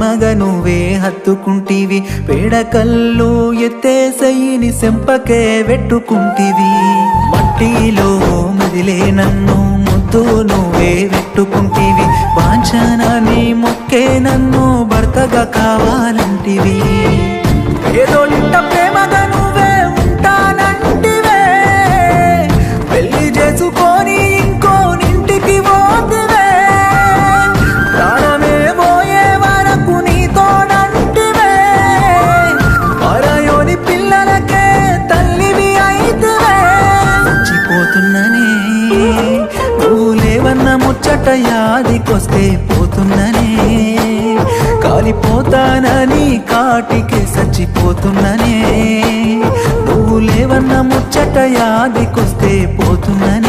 మగ ప్రేమగా నువ్వే హత్తుకుంటివి పేడకల్లు ఎత్తేసయ్యిని సెంపకే పెట్టుకుంటీవి మట్టిలో మదిలే నన్ను ముద్దు నువ్వే పెట్టుకుంటీవి వాంఛనాన్ని మొక్కే నన్ను భర్తగా కావాలంటివి. చచ్చిపోతున్ననే నువ్వు లేవన్న ముచ్చట యాదికొస్తే పోతున్ననే. కాలిపోతానని కాటికి చచ్చిపోతున్ననే. నువ్వు లేవన్న ముచ్చట యాదికొస్తే పోతున్ననే.